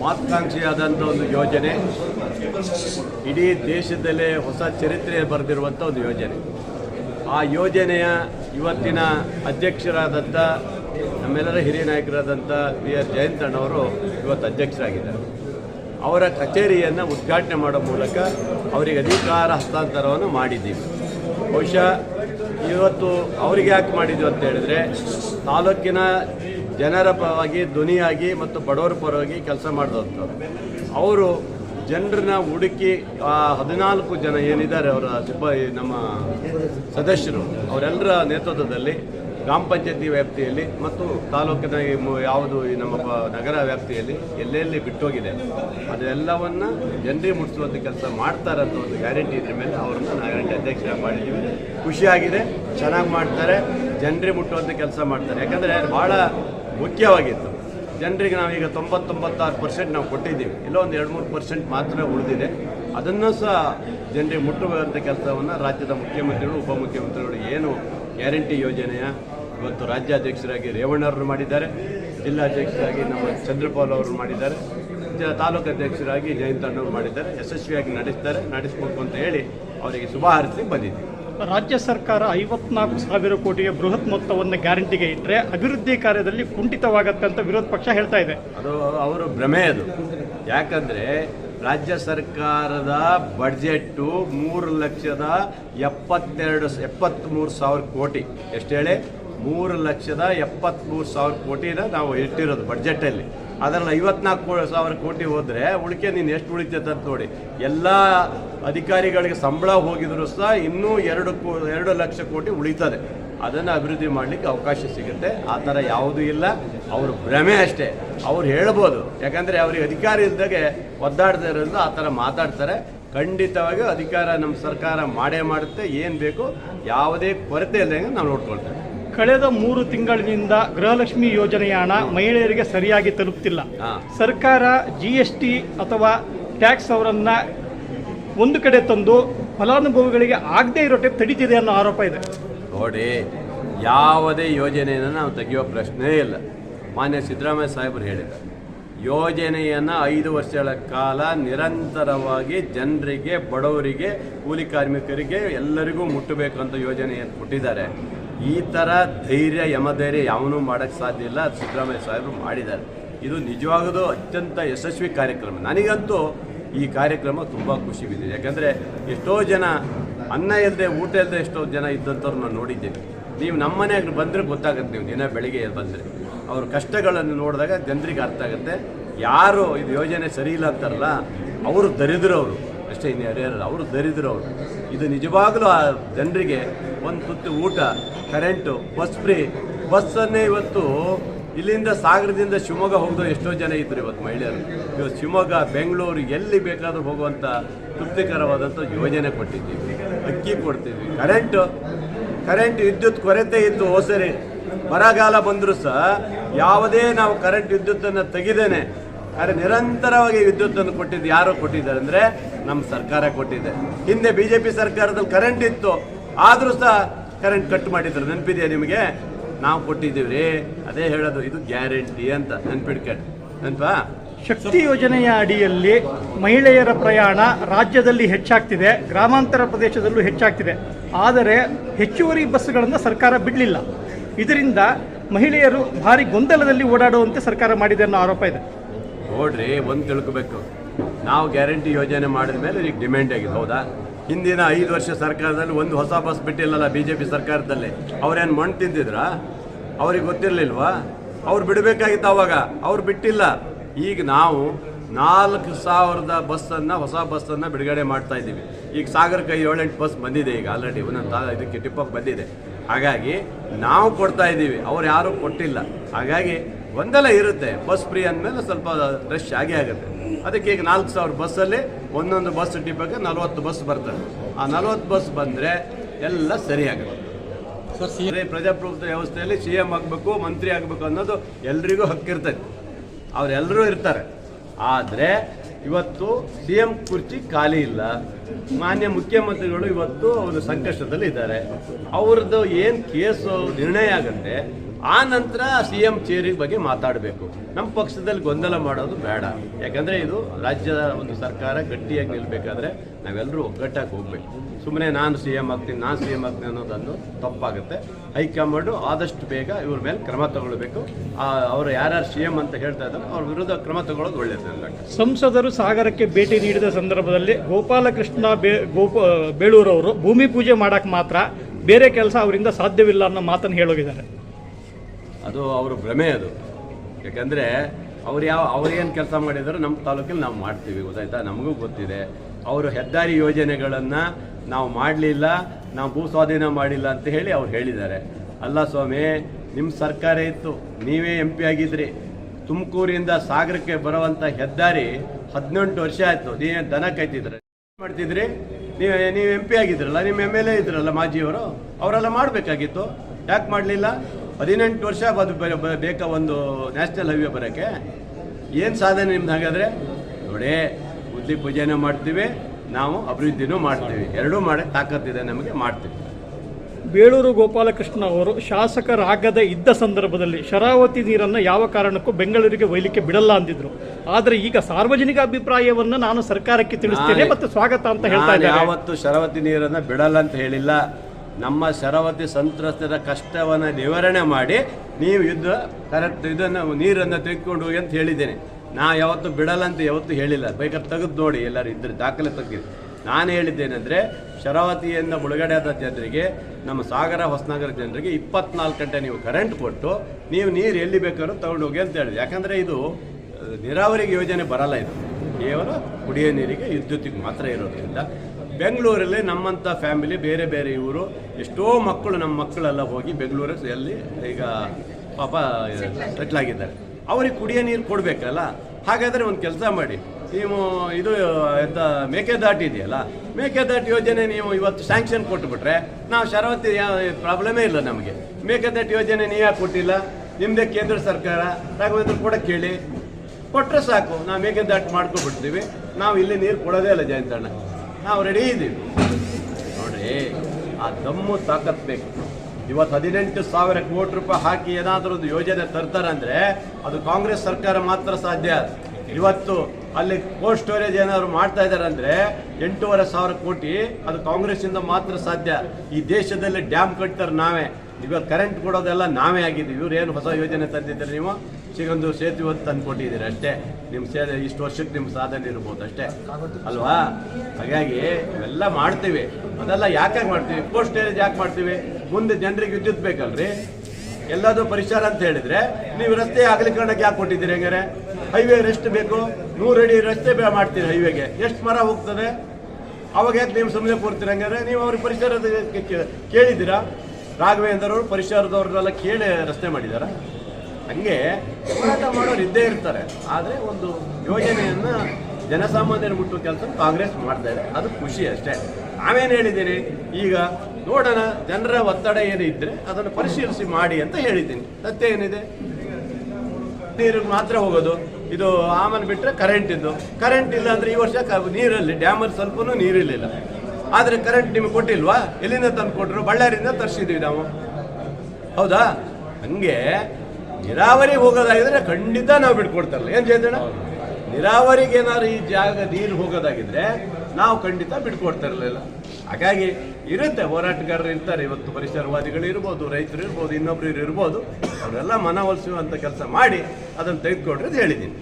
ಮಹತ್ಕಾಂಕ್ಷಿಯಾದಂಥ ಒಂದು ಯೋಜನೆ. ಇಡೀ ದೇಶದಲ್ಲೇ ಹೊಸ ಚರಿತ್ರೆ ಬರೆದಿರುವಂಥ ಒಂದು ಯೋಜನೆ. ಆ ಯೋಜನೆಯ ಇವತ್ತಿನ ಅಧ್ಯಕ್ಷರಾದಂಥ, ನಮ್ಮೆಲ್ಲರ ಹಿರಿಯ ನಾಯಕರಾದಂಥ ಬಿ ಆರ್ ಜಯಂತಣ್ಣವರು ಇವತ್ತು ಅಧ್ಯಕ್ಷರಾಗಿದ್ದಾರೆ. ಅವರ ಕಚೇರಿಯನ್ನು ಉದ್ಘಾಟನೆ ಮಾಡೋ ಮೂಲಕ ಅವರಿಗೆ ಅಧಿಕಾರ ಹಸ್ತಾಂತರವನ್ನು ಮಾಡಿದ್ದೀವಿ. ಬಹುಶಃ ಇವತ್ತು ಅವರಿಗೆ ಯಾಕೆ ಮಾಡಿದ್ವಿ ಅಂತ ಹೇಳಿದ್ರೆ, ತಾಲೂಕಿನ ಜನರ ಪರವಾಗಿ, ಧ್ವನಿಯಾಗಿ ಮತ್ತು ಬಡವರ ಪರವಾಗಿ ಕೆಲಸ ಮಾಡಿದಂಥವ್ರು. ಅವರು ಜನರನ್ನ ಹುಡುಕಿ, ಆ ಹದಿನಾಲ್ಕು ಜನ ಏನಿದ್ದಾರೆ ಅವರ ಸಿಬ್ಬಂದಿ ನಮ್ಮ ಸದಸ್ಯರು, ಅವರೆಲ್ಲರ ನೇತೃತ್ವದಲ್ಲಿ, ಗ್ರಾಮ ಪಂಚಾಯತಿ ವ್ಯಾಪ್ತಿಯಲ್ಲಿ ಮತ್ತು ತಾಲೂಕಿನ ಯಾವುದು ಈ ನಮ್ಮ ನಗರ ವ್ಯಾಪ್ತಿಯಲ್ಲಿ ಎಲ್ಲೆಲ್ಲಿ ಬಿಟ್ಟೋಗಿದೆ, ಅದೆಲ್ಲವನ್ನು ಜನರಿಗೆ ಮುಟ್ಟಿಸುವಂಥ ಕೆಲಸ ಮಾಡ್ತಾರೆ ಅಂತ ಒಂದು ಗ್ಯಾರಂಟಿ ಇದ್ರ ಮೇಲೆ ಅವ್ರನ್ನ ಗ್ಯಾರಂಟಿ ಅಧ್ಯಕ್ಷ ಮಾಡಿದ್ದೀವಿ. ಖುಷಿಯಾಗಿದೆ, ಚೆನ್ನಾಗಿ ಮಾಡ್ತಾರೆ, ಜನರಿಗೆ ಮುಟ್ಟುವಂಥ ಕೆಲಸ ಮಾಡ್ತಾರೆ. ಯಾಕಂದರೆ ಭಾಳ ಮುಖ್ಯವಾಗಿತ್ತು. ಜನರಿಗೆ ನಾವೀಗ ತೊಂಬತ್ತೊಂಬತ್ತಾರು ಪರ್ಸೆಂಟ್ ನಾವು ಕೊಟ್ಟಿದ್ದೀವಿ. ಇಲ್ಲೋ ಒಂದು ಎರಡು ಮೂರು ಪರ್ಸೆಂಟ್ ಮಾತ್ರ ಉಳಿದಿದೆ. ಅದನ್ನು ಸಹ ಜನರಿಗೆ ಮುಟ್ಟುವಂಥ ಕೆಲಸವನ್ನು ರಾಜ್ಯದ ಮುಖ್ಯಮಂತ್ರಿಗಳು, ಉಪಮುಖ್ಯಮಂತ್ರಿಗಳು ಏನು ಗ್ಯಾರಂಟಿ ಯೋಜನೆಯ ಇವತ್ತು ರಾಜ್ಯಾಧ್ಯಕ್ಷರಾಗಿ ರೇವಣ್ಣವರು ಮಾಡಿದ್ದಾರೆ, ಜಿಲ್ಲಾಧ್ಯಕ್ಷರಾಗಿ ನಮ್ಮ ಚಂದ್ರಪಾಲ್ ಅವರು ಮಾಡಿದ್ದಾರೆ ತಾಲೂಕು ಅಧ್ಯಕ್ಷರಾಗಿ ಜಯಂತಣ್ಣವರು ಮಾಡಿದ್ದಾರೆ, ಯಶಸ್ವಿಯಾಗಿ ನಡೆಸ್ತಾರೆ, ನಡೆಸಬೇಕು ಅಂತ ಹೇಳಿ ಅವರಿಗೆ ಶುಭ ಹಾರಿಸಿ ಬಂದಿದ್ದೀವಿ. ರಾಜ್ಯ ಸರ್ಕಾರ ಐವತ್ನಾಲ್ಕು ಸಾವಿರ ಕೋಟಿಗೆ ಬೃಹತ್ ಮೊತ್ತವನ್ನು ಗ್ಯಾರಂಟಿಗೆ ಇಟ್ಟರೆ ಅಭಿವೃದ್ಧಿ ಕಾರ್ಯದಲ್ಲಿ ಕುಂಠಿತವಾಗತ್ತೆ ಅಂತ ವಿರೋಧ ಪಕ್ಷ ಹೇಳ್ತಾ ಇದೆ. ಅದು ಅವರು ಭ್ರಮೆ ಅದು. ಯಾಕಂದರೆ ರಾಜ್ಯ ಸರ್ಕಾರದ ಬಡ್ಜೆಟ್ಟು ಮೂರು ಲಕ್ಷದ ಎಪ್ಪತ್ತೆರಡು ಎಪ್ಪತ್ತ್ಮೂರು ಸಾವಿರ ಕೋಟಿ. ಎಷ್ಟು ಹೇಳಿ? ಮೂರು ಲಕ್ಷದ ಎಪ್ಪತ್ತ್ಮೂರು ಸಾವಿರ ಕೋಟಿನ ನಾವು ಇಟ್ಟಿರೋದು ಬಡ್ಜೆಟಲ್ಲಿ ಅದರಲ್ಲಿ ಐವತ್ನಾಲ್ಕು ಸಾವಿರ ಕೋಟಿ ಹೋದರೆ ಉಳಿಕೆ ನೀನು ಎಷ್ಟು ಉಳಿತೈತೆ ಅಂತ ನೋಡಿ. ಎಲ್ಲ ಅಧಿಕಾರಿಗಳಿಗೆ ಸಂಬಳ ಹೋಗಿದ್ರು ಸಹ ಇನ್ನೂ ಎರಡು ಕೋ, ಎರಡು ಲಕ್ಷ ಕೋಟಿ ಉಳಿತದೆ. ಅದನ್ನು ಅಭಿವೃದ್ಧಿ ಮಾಡಲಿಕ್ಕೆ ಅವಕಾಶ ಸಿಗುತ್ತೆ. ಆ ಥರ ಯಾವುದೂ ಇಲ್ಲ. ಅವರು ಭ್ರಮೆ ಅಷ್ಟೇ. ಅವ್ರು ಹೇಳ್ಬೋದು. ಯಾಕಂದರೆ ಅವ್ರಿಗೆ ಅಧಿಕಾರ ಇಲ್ದಾಗೆ ಒದ್ದಾಡದೇ ಇರೋದ್ರಿಂದ ಆ ಥರ ಮಾತಾಡ್ತಾರೆ. ಖಂಡಿತವಾಗಿಯೂ ಅಧಿಕಾರ ನಮ್ಮ ಸರ್ಕಾರ ಮಾಡೇ ಮಾಡುತ್ತೆ. ಏನು ಬೇಕು ಯಾವುದೇ ಕೊರತೆ ಇಲ್ಲದಂಗೆ ನಾವು ನೋಡ್ಕೊಳ್ತೇವೆ. ಕಳೆದ ಮೂರು ತಿಂಗಳಿನಿಂದ ಗೃಹಲಕ್ಷ್ಮಿ ಯೋಜನೆಯ ಹಣ ಮಹಿಳೆಯರಿಗೆ ಸರಿಯಾಗಿ ತಲುಪ್ತಿಲ್ಲ. ಸರ್ಕಾರ ಜಿ ಎಸ್ ಟಿ ಅಥವಾ ಟ್ಯಾಕ್ಸ್ ಅವರನ್ನ ಒಂದು ಕಡೆ ತಂದು ಫಲಾನುಭವಿಗಳಿಗೆ ಆಗದೇ ಇರೋ ಟೈಪ್ ತಡೀತಿದೆ ಅನ್ನೋ ಆರೋಪ ಇದೆ. ನೋಡಿ ಯಾವುದೇ ಯೋಜನೆಯನ್ನು ನಾವು ತೆಗೆಯುವ ಪ್ರಶ್ನೆ ಇಲ್ಲ. ಮಾನ್ಯ ಸಿದ್ದರಾಮಯ್ಯ ಸಾಹೇಬರು ಹೇಳಿದ್ದಾರೆ ಯೋಜನೆಯನ್ನು ಐದು ವರ್ಷಗಳ ಕಾಲ ನಿರಂತರವಾಗಿ ಜನರಿಗೆ ಬಡವರಿಗೆ ಕೂಲಿ ಕಾರ್ಮಿಕರಿಗೆ ಎಲ್ಲರಿಗೂ ಮುಟ್ಟಬೇಕು ಅಂತ ಯೋಜನೆಯನ್ನು ಕೊಟ್ಟಿದ್ದಾರೆ. ಈ ಥರ ಧೈರ್ಯ, ಯಮಧೈರ್ಯ ಯಾವನೂ ಮಾಡೋಕ್ಕೆ ಸಾಧ್ಯ ಇಲ್ಲ. ಸಿದ್ದರಾಮಯ್ಯ ಸಾಹೇಬರು ಮಾಡಿದ್ದಾರೆ. ಇದು ನಿಜವಾಗದು ಅತ್ಯಂತ ಯಶಸ್ವಿ ಕಾರ್ಯಕ್ರಮ. ನನಗಂತೂ ಈ ಕಾರ್ಯಕ್ರಮ ತುಂಬ ಖುಷಿ ಬಿದ್ದಿದೆ. ಯಾಕಂದರೆ ಎಷ್ಟೋ ಜನ, ಅನ್ನ ಇಲ್ಲದೆ ಊಟ ಇಲ್ಲದೆ ಎಷ್ಟೋ ಜನ ಇದ್ದಂಥವ್ರು ನಾನು ನೋಡಿದ್ದೀನಿ ನೀವು ನಮ್ಮ ಮನೆಯಾಗ ಬಂದರೆ ಗೊತ್ತಾಗುತ್ತೆ. ನೀವು ದಿನ ಬೆಳಿಗ್ಗೆ ಬಂದರೆ. ಅವ್ರ ಕಷ್ಟಗಳನ್ನು ನೋಡಿದಾಗ ಜನರಿಗೆ ಅರ್ಥ ಆಗುತ್ತೆ. ಯಾರು ಇದು ಯೋಜನೆ ಸರಿ ಇಲ್ಲ ಅಂತಾರಲ್ಲ, ಅವರು ದರಿದ್ರವರು. ಅಷ್ಟೇ ಇನ್ನು ಅವರು ದರಿದ್ರವರು ಇದು ನಿಜವಾಗಲೂ ಆ ಜನರಿಗೆ ಒಂದು ತುತ್ತು ಊಟ, ಕರೆಂಟು, ಬಸ್ ಫ್ರೀ. ಬಸ್ಸನ್ನೇ ಇವತ್ತು ಇಲ್ಲಿಂದ ಸಾಗರದಿಂದ ಶಿವಮೊಗ್ಗ ಹೋಗೋದು ಎಷ್ಟೋ ಜನ ಇದ್ರು ಇವತ್ತು ಮಹಿಳೆಯರು. ಇವತ್ತು ಶಿವಮೊಗ್ಗ, ಬೆಂಗಳೂರು ಎಲ್ಲಿ ಬೇಕಾದರೂ ಹೋಗುವಂಥ ತೃಪ್ತಿಕರವಾದಂಥ ಯೋಜನೆ ಕೊಟ್ಟಿದ್ದೀವಿ. ಅಕ್ಕಿ ಕೊಡ್ತೀವಿ, ಕರೆಂಟು, ಕರೆಂಟ್ ವಿದ್ಯುತ್ ಕೊರತೆ ಇತ್ತು ಹೋಸರಿ. ಬರಗಾಲ ಬಂದರೂ ಸಹ ಯಾವುದೇ ನಾವು ಕರೆಂಟ್ ವಿದ್ಯುತ್ತನ್ನು ತೆಗಿದೇನೆ ಆದರೆ ನಿರಂತರವಾಗಿ ವಿದ್ಯುತ್ತನ್ನು ಕೊಟ್ಟಿದ್ದು ಯಾರು ಕೊಟ್ಟಿದ್ದಾರೆ ಅಂದರೆ ನಮ್ಮ ಸರ್ಕಾರ ಕೊಟ್ಟಿದೆ. ಹಿಂದೆ ಬಿ ಜೆ ಪಿ ಸರ್ಕಾರದಲ್ಲಿ ಕರೆಂಟ್ ಇತ್ತು ಆದರೂ ಸಹ ಕರೆಂಟ್ ಕಟ್ ಮಾಡಿದ್ರು. ನೆನಪಿದೆಯಾ ನಿಮಗೆ? ನಾವು ಕೊಟ್ಟಿದ್ದೀವಿ ರೀ. ಅದೇ ಹೇಳೋದು ಇದು ಗ್ಯಾರಂಟಿ ಅಂತ ನೆನ್ಪಿಡ್ಕೊಂಡು ನೆನಪಾ? ಶಕ್ತಿ ಯೋಜನೆಯ ಅಡಿಯಲ್ಲಿ ಮಹಿಳೆಯರ ಪ್ರಯಾಣ ರಾಜ್ಯದಲ್ಲಿ ಹೆಚ್ಚಾಗ್ತಿದೆ ಗ್ರಾಮಾಂತರ ಪ್ರದೇಶದಲ್ಲೂ ಹೆಚ್ಚಾಗ್ತಿದೆ. ಆದರೆ ಹೆಚ್ಚುವರಿ ಬಸ್ಸುಗಳನ್ನು ಸರ್ಕಾರ ಬಿಡಲಿಲ್ಲ. ಇದರಿಂದ ಮಹಿಳೆಯರು ಭಾರಿ ಗೊಂದಲದಲ್ಲಿ ಓಡಾಡುವಂತೆ ಸರ್ಕಾರ ಮಾಡಿದೆ ಅನ್ನೋ ಆರೋಪ ಇದೆ. ನೋಡ್ರಿ ಒಂದು ತಿಳ್ಕೊಬೇಕು. ನಾವು ಗ್ಯಾರಂಟಿ ಯೋಜನೆ ಮಾಡಿದ ಮೇಲೆ ಈಗ ಡಿಮ್ಯಾಂಡ್ ಆಗಿದೆ, ಹೌದಾ? ಹಿಂದಿನ ಐದು ವರ್ಷ ಸರ್ಕಾರದಲ್ಲಿ ಒಂದು ಹೊಸ ಬಸ್ ಬಿಟ್ಟಿಲ್ಲಲ್ಲ ಬಿ ಜೆ ಪಿ ಸರ್ಕಾರದಲ್ಲಿ? ಅವ್ರೇನು ಮಣ್ಣು ತಿಂದಿದ್ರ? ಅವ್ರಿಗೆ ಗೊತ್ತಿರಲಿಲ್ವಾ? ಅವ್ರು ಬಿಡಬೇಕಾಗಿತ್ತು ಅವಾಗ, ಅವ್ರು ಬಿಟ್ಟಿಲ್ಲ. ಈಗ ನಾವು ನಾಲ್ಕು ಸಾವಿರದ ಬಸ್ಸನ್ನು, ಹೊಸ ಬಸ್ಸನ್ನು ಬಿಡುಗಡೆ ಮಾಡ್ತಾ ಇದ್ದೀವಿ. ಈಗ ಸಾಗರಕ್ಕೆ ಏಳೆಂಟು ಬಸ್ ಬಂದಿದೆ ಈಗ ಆಲ್ರೆಡಿ ಒಂದೊಂದು ತಾ, ಇದಕ್ಕೆ ಟಿಪ್ಪಕ್ಕೆ ಬಂದಿದೆ. ಹಾಗಾಗಿ ನಾವು ಕೊಡ್ತಾ ಇದ್ದೀವಿ, ಅವ್ರು ಯಾರೂ ಕೊಟ್ಟಿಲ್ಲ. ಹಾಗಾಗಿ ಗೊಂದಲ ಇರುತ್ತೆ. ಬಸ್ ಫ್ರೀ ಅಂದಮೇಲೆ ಸ್ವಲ್ಪ ರಶ್ ಆಗೇ ಆಗುತ್ತೆ. ಅದಕ್ಕೆ ಈಗ ನಾಲ್ಕು ಸಾವಿರ ಬಸ್ಸಲ್ಲಿ ಒಂದೊಂದು ಬಸ್ ಟಿಪ್ಪಕ್ಕೆ ನಲವತ್ತು ಬಸ್ ಬರ್ತದೆ. ಆ ನಲವತ್ತು ಬಸ್ ಬಂದರೆ ಎಲ್ಲ ಸರಿಯಾಗುತ್ತೆ ಸಿ ಪ್ರಜಾಪ್ರಭುತ್ವ ವ್ಯವಸ್ಥೆಯಲ್ಲಿ ಸಿ ಎಂ ಆಗಬೇಕು ಮಂತ್ರಿ ಆಗಬೇಕು ಅನ್ನೋದು ಎಲ್ರಿಗೂ ಹಕ್ಕಿರ್ತದೆ. ಅವರೆಲ್ಲರೂ ಇರ್ತಾರೆ. ಆದರೆ ಇವತ್ತು ಸಿ ಎಂ ಕುರ್ಚಿ ಖಾಲಿ ಇಲ್ಲ. ಮಾನ್ಯ ಮುಖ್ಯಮಂತ್ರಿಗಳು ಇವತ್ತು ಅವರು ಸಂಕಷ್ಟದಲ್ಲಿ ಇದ್ದಾರೆ ಅವ್ರದ್ದು ಏನು ಕೇಸು ನಿರ್ಣಯ ಆಗುತ್ತೆ ಆ ನಂತರ ಸಿ ಎಂ ಚೇರಿ ಬಗ್ಗೆ ಮಾತಾಡಬೇಕು. ನಮ್ಮ ಪಕ್ಷದಲ್ಲಿ ಗೊಂದಲ ಮಾಡೋದು ಬೇಡ. ಯಾಕಂದರೆ ಇದು ರಾಜ್ಯದ ಒಂದು ಸರ್ಕಾರ ಗಟ್ಟಿಯಾಗಿ ನಿಲ್ಲಬೇಕಾದ್ರೆ ನಾವೆಲ್ಲರೂ ಒಗ್ಗಟ್ಟಾಗಿ ಹೋಗ್ಬೇಕು. ಸುಮ್ಮನೆ ನಾನು ಸಿ ಎಂ ಆಗ್ತೀನಿ, ನಾನು ಸಿ ಎಂ ಆಗ್ತೀನಿ ಅನ್ನೋದನ್ನು ತಪ್ಪಾಗುತ್ತೆ. ಹೈಕಮಾಂಡು ಆದಷ್ಟು ಬೇಗ ಇವ್ರ ಮೇಲೆ ಕ್ರಮ ತಗೊಳ್ಬೇಕು. ಅವರು ಯಾರ್ಯಾರು ಸಿ ಎಂ ಅಂತ ಹೇಳ್ತಾ ಇದ್ದಾರೆ ಅವ್ರ ವಿರುದ್ಧ ಕ್ರಮ ತಗೊಳ್ಳೋದು ಒಳ್ಳೆಯದಲ್ಲ ಸಂಸದರು ಸಾಗರಕ್ಕೆ ಭೇಟಿ ನೀಡಿದ ಸಂದರ್ಭದಲ್ಲಿ ಗೋಪಾಲಕೃಷ್ಣ ಬೇ, ಗೋಪ, ಬೇಳೂರವರು ಭೂಮಿ ಪೂಜೆ ಮಾಡೋಕ್ಕೆ ಮಾತ್ರ ಬೇರೆ ಕೆಲಸ ಅವರಿಂದ ಸಾಧ್ಯವಿಲ್ಲ ಅನ್ನೋ ಮಾತನ್ನು ಹೇಳೋಗಿದ್ದಾರೆ. ಅದು ಅವರು ಭ್ರಮೆ ಅದು. ಯಾಕಂದರೆ ಅವ್ರು ಯಾವ ಅವ್ರೇನು ಕೆಲಸ ಮಾಡಿದಾರೋ ನಮ್ಮ ತಾಲೂಕಲ್ಲಿ ನಾವು ಮಾಡ್ತೀವಿ, ಗೊತ್ತಾಯ್ತಾ? ನಮಗೂ ಗೊತ್ತಿದೆ. ಅವರು ಹೆದ್ದಾರಿ ಯೋಜನೆಗಳನ್ನು ನಾವು ಮಾಡಲಿಲ್ಲ, ನಾವು ಭೂ ಸ್ವಾಧೀನ ಮಾಡಿಲ್ಲ ಅಂತ ಹೇಳಿ ಅವ್ರು ಹೇಳಿದ್ದಾರೆ. ಅಲ್ಲ ಸ್ವಾಮಿ ನಿಮ್ಮ ಸರ್ಕಾರ ಇತ್ತು, ನೀವೇ ಎಂ ಪಿ ಆಗಿದ್ರಿ. ತುಮಕೂರಿಂದ ಸಾಗರಕ್ಕೆ ಬರುವಂಥ ಹೆದ್ದಾರಿ ಹದಿನೆಂಟು ವರ್ಷ ಆಯಿತು. ನೀವೇ ದನ ಕಾಯ್ತಿದ್ರೆ. ಮಾಡ್ತಿದ್ರಿ? ನೀವು ನೀವು ಎಂ ಪಿ ಆಗಿದ್ರಲ್ಲ, ನಿಮ್ಮ ಎಂ ಎಲ್ ಎ ಇದ್ರಲ್ಲ ಮಾಜಿಯವರು, ಅವರೆಲ್ಲ ಮಾಡಬೇಕಾಗಿತ್ತು. ಯಾಕೆ ಮಾಡಲಿಲ್ಲ? ಹದಿನೆಂಟು ವರ್ಷ ಅದು ಬೇಕಾ ಒಂದು ನ್ಯಾಷನಲ್ ಹೈವೇ ಬರೋಕ್ಕೆ? ಏನು ಸಾಧನೆ ನಿಮ್ದು ಹಾಗಾದರೆ? ನೋಡಿ ಬುದ್ಧಿ ಪೂಜೆನೂ ಮಾಡ್ತೀವಿ ನಾವು ಅಭಿವೃದ್ಧಿನೂ ಮಾಡ್ತೀವಿ. ಎರಡೂ ಮಾಡಿ ತಾಕತ್ತಿದೆ ನಮಗೆ ಮಾಡ್ತೀವಿ. ಬೇಳೂರು ಗೋಪಾಲಕೃಷ್ಣ ಅವರು ಶಾಸಕರಾಗದೇ ಇದ್ದ ಸಂದರ್ಭದಲ್ಲಿ ಶರಾವತಿ ನೀರನ್ನು ಯಾವ ಕಾರಣಕ್ಕೂ ಬೆಂಗಳೂರಿಗೆ ಒಯ್ಲಿಕ್ಕೆ ಬಿಡಲ್ಲ ಅಂದಿದ್ರು. ಆದರೆ ಈಗ ಸಾರ್ವಜನಿಕ ಅಭಿಪ್ರಾಯವನ್ನು ನಾನು ಸರ್ಕಾರಕ್ಕೆ ತಿಳಿಸ್ತೇನೆ ಮತ್ತು ಸ್ವಾಗತ ಅಂತ ಹೇಳ್ತಾ ಇದ್ದಾರೆ ಯಾವತ್ತು ಶರಾವತಿ ನೀರನ್ನು ಬಿಡಲ್ಲ ಅಂತ ಹೇಳಿಲ್ಲ. ನಮ್ಮ ಶರಾವತಿ ಸಂತ್ರಸ್ತರ ಕಷ್ಟವನ್ನು ನಿವಾರಣೆ ಮಾಡಿ ನೀವು ಯುದ್ಧ, ಕರೆಕ್ಟ್ ಇದನ್ನು ನೀರನ್ನು ತೆಗೆದುಕೊಂಡು ಹೋಗಿ ಅಂತ ಹೇಳಿದ್ದೇನೆ. ನಾ ಯಾವತ್ತು ಬಿಡಲ್ಲ ಅಂತ ಯಾವತ್ತೂ ಹೇಳಿಲ್ಲ. ಬೇಕಾದ್ರೆ ತೆಗೆದು ನೋಡಿ, ಎಲ್ಲರೂ ಇದ್ದರೆ ದಾಖಲೆ ತೆಗೆದು. ನಾನು ಹೇಳಿದ್ದೇನೆಂದರೆ ಶರಾವತಿಯಿಂದ ಮುಳುಗಡೆ ಆದ ಜನರಿಗೆ, ನಮ್ಮ ಸಾಗರ, ಹೊಸನಗರ ಜನರಿಗೆ ಇಪ್ಪತ್ನಾಲ್ಕು ಗಂಟೆ ನೀವು ಕರೆಂಟ್ ಕೊಟ್ಟು, ನೀವು ನೀರು ಎಲ್ಲಿ ಬೇಕಾದ್ರೂ ತಗೊಂಡು ಹೋಗಿ ಅಂತ ಹೇಳಿದೆ. ಯಾಕಂದರೆ ಇದು ನೀರಾವರಿಗೆ ಯೋಜನೆ ಬರಲ್ಲ ಇದು. ಕೇವಲ ಕುಡಿಯೋ ನೀರಿಗೆ ವಿದ್ಯುತ್ತಿಗೆ ಮಾತ್ರ ಇರೋದ್ರಿಂದ. ಬೆಂಗಳೂರಲ್ಲಿ ನಮ್ಮಂಥ ಫ್ಯಾಮಿಲಿ ಬೇರೆ ಬೇರೆ ಇವರು. ಎಷ್ಟೋ ಮಕ್ಕಳು ನಮ್ಮ ಮಕ್ಕಳೆಲ್ಲ ಹೋಗಿ ಬೆಂಗಳೂರಲ್ಲಿ ಈಗ ಪಾಪ ಸೆಟ್ಲ್ ಆಗಿದ್ದಾರೆ. ಅವ್ರಿಗೆ ಕುಡಿಯೋ ನೀರು ಕೊಡಬೇಕಲ್ಲ? ಹಾಗಾದರೆ ಒಂದು ಕೆಲಸ ಮಾಡಿ. ನೀವು ಇದು, ಎಂತ, ಮೇಕೆದಾಟು ಇದೆಯಲ್ಲ? ಮೇಕೆದಾಟು ಯೋಜನೆ ನೀವು ಇವತ್ತು ಸ್ಯಾಂಕ್ಷನ್ ಕೊಟ್ಟುಬಿಟ್ರೆ ನಾವು ಶರಾವತಿ ಯಾವ ಪ್ರಾಬ್ಲಮೇ ಇಲ್ಲ ನಮಗೆ. ಮೇಕೆದಾಟು ಯೋಜನೆ ನೀವು ಯಾಕೆ ಕೊಟ್ಟಿಲ್ಲ. ನಿಮ್ಮದೇ ಕೇಂದ್ರ ಸರ್ಕಾರ. ರಾಘವೇಂದ್ರ ಕೂಡ ಕೇಳಿ. ಕೊಟ್ಟರೆ ಸಾಕು, ನಾವು ಮೇಕೆದಾಟು ಮಾಡ್ಕೊಬಿಡ್ತೀವಿ. ನಾವು ಇಲ್ಲಿ ನೀರು ಕೊಡೋದೇ ಇಲ್ಲ ಜಯಂತಣ್ಣ ನಾವು ರೆಡಿ ಇದ್ದೀವಿ. ನೋಡ್ರಿ, ಆ ದಮ್ಮು ತಾಕತ್ ಬೇಕು. ಇವತ್ತು ಹದಿನೆಂಟು ಸಾವಿರ ಕೋಟಿ ರೂಪಾಯಿ ಹಾಕಿ ಏನಾದರೂ ಒಂದು ಯೋಜನೆ ತರ್ತಾರಂದ್ರೆ ಅದು ಕಾಂಗ್ರೆಸ್ ಸರ್ಕಾರ ಮಾತ್ರ ಸಾಧ್ಯ ಇವತ್ತು ಅಲ್ಲಿ ಕೋಲ್ಡ್ ಸ್ಟೋರೇಜ್ ಏನಾದ್ರು ಮಾಡ್ತಾ ಇದ್ದಾರೆ ಅಂದರೆ ಎಂಟೂವರೆ ಸಾವಿರ ಕೋಟಿ ಅದು ಕಾಂಗ್ರೆಸ್ಸಿಂದ ಮಾತ್ರ ಸಾಧ್ಯ. ಈ ದೇಶದಲ್ಲಿ ಡ್ಯಾಮ್ ಕಟ್ತಾರೆ ನಾವೇ. ಇವತ್ತು ಕರೆಂಟ್ ಕೊಡೋದೆಲ್ಲ ನಾವೇ ಆಗಿದ್ದೀವಿ. ಇವ್ರು ಏನು ಹೊಸ ಯೋಜನೆ ತಂದಿದ್ದೀರಿ ನೀವು? ಸಿಗೊಂದು ಸೇತುವೆ ಅಂತ ತಂದ್ಕೊಟ್ಟಿದ್ದೀರಿ ಅಷ್ಟೇ. ನಿಮ್ಮ ಸೇ ಇಷ್ಟು ವರ್ಷಕ್ಕೆ ನಿಮ್ಮ ಸಾಧನೆ ಇರ್ಬೋದು ಅಷ್ಟೇ. ಅಲ್ವಾ? ಹಾಗಾಗಿ ಇವೆಲ್ಲ ಮಾಡ್ತೀವಿ. ಅದೆಲ್ಲ ಯಾಕೆ ಮಾಡ್ತೀವಿ? ಪೋಸ್ಟ್ ಸ್ಟೋರೇಜ್ ಯಾಕೆ ಮಾಡ್ತೀವಿ? ಮುಂದೆ ಜನರಿಗೆ ವಿದ್ಯುತ್ ಬೇಕಲ್ರಿ? ಎಲ್ಲದೂ ಪರಿಸರ ಅಂತ ಹೇಳಿದರೆ ನೀವು ರಸ್ತೆ ಅಗಲೀಕರಣಕ್ಕೆ ಯಾಕೆ ಕೊಟ್ಟಿದ್ದೀರಿ ಹಂಗಾರೆ? ಹೈವೇ ಎಷ್ಟು ಬೇಕು. ನೂರು ಅಡಿ ರಸ್ತೆ ಬೇ- ಮಾಡ್ತೀರಿ ಹೈವೇಗೆ ಎಷ್ಟು ಮರ ಹೋಗ್ತದೆ? ಅವಾಗ ಯಾಕೆ ನೀವು ಸಮಯ ಕೊಡ್ತೀರಿ ಹಂಗಾರೆ? ನೀವು ಅವ್ರಿಗೆ ಕೆ- ಕೇಳಿದ್ದೀರಾ? ರಾಘವೇಂದ್ರ ಅವರು ಪರಿಸರದವ್ರನ್ನೆಲ್ಲ ಕೇಳಿ ರಸ್ತೆ ಮಾಡಿದ್ದಾರೆ. ಹಂಗೆ ಹೋರಾಟ ಮಾಡೋರು ಇದ್ದೇ ಇರ್ತಾರೆ. ಆದರೆ ಒಂದು ಯೋಜನೆಯನ್ನು ಜನಸಾಮಾನ್ಯರು ಮುಟ್ಟುವ ಕೆಲಸ ಕಾಂಗ್ರೆಸ್ ಮಾಡ್ತಾ ಇದೆ. ಅದು ಖುಷಿ ಅಷ್ಟೇ. ನಾವೇನು ಹೇಳಿದ್ದೀರಿ? ಈಗ ನೋಡೋಣ, ಜನರ ಒತ್ತಡ ಏನು ಇದ್ದರೆ ಅದನ್ನು ಪರಿಶೀಲಿಸಿ ಮಾಡಿ ಅಂತ ಹೇಳಿದ್ದೀನಿ. ಸತ್ಯ ಏನಿದೆ? ನೀರು ಮಾತ್ರ ಹೋಗೋದು. ಇದು ಆಮೇಲೆ ಬಿಟ್ಟರೆ ಕರೆಂಟ್ ಇದ್ದು. ಕರೆಂಟ್ ಇಲ್ಲ ಅಂದರೆ ಈ ವರ್ಷ ನೀರಲ್ಲಿ ಡ್ಯಾಮಲ್ಲಿ ಸ್ವಲ್ಪನೂ ನೀರಿರಲಿಲ್ಲ. ಆದರೆ ಕರೆಂಟ್ ನಿಮಗೆ ಕೊಟ್ಟಿಲ್ವಾ? ಎಲ್ಲಿಂದ ತಂದು ಕೊಟ್ಟರು ಬಳ್ಳಾರಿಯಿಂದ ತರಿಸಿದ್ವಿ ನಾವು. ಹೌದಾ? ಹಂಗೆ ನೀರಾವರಿ ಹೋಗೋದಾಗಿದ್ರೆ ಖಂಡಿತ ನಾವು ಬಿಟ್ಕೊಡ್ತಾರಲ್ಲ. ಏನು ಚೇತಣ್ಣ ನೀರಾವರಿಗೆ ಏನಾದ್ರು ಈ ಜಾಗ ನೀರು ಹೋಗೋದಾಗಿದ್ರೆ ನಾವು ಖಂಡಿತ ಬಿಟ್ಕೊಡ್ತಾರಲಿಲ್ಲ ಹಾಗಾಗಿ ಇರುತ್ತೆ ಹೋರಾಟಗಾರರು ಇರ್ತಾರೆ. ಇವತ್ತು ಪರಿಸರವಾದಿಗಳು ಇರ್ಬೋದು, ರೈತರು ಇರ್ಬೋದು, ಇನ್ನೊಬ್ರು ಇರ್ಬೋದು, ಅವರೆಲ್ಲ ಮನವೊಲಿಸುವಂಥ ಕೆಲಸ ಮಾಡಿ ಅದನ್ನು ತೆಗೆದುಕೊಡ್ರಿ ಅಂತ ಹೇಳಿದ್ದೀನಿ.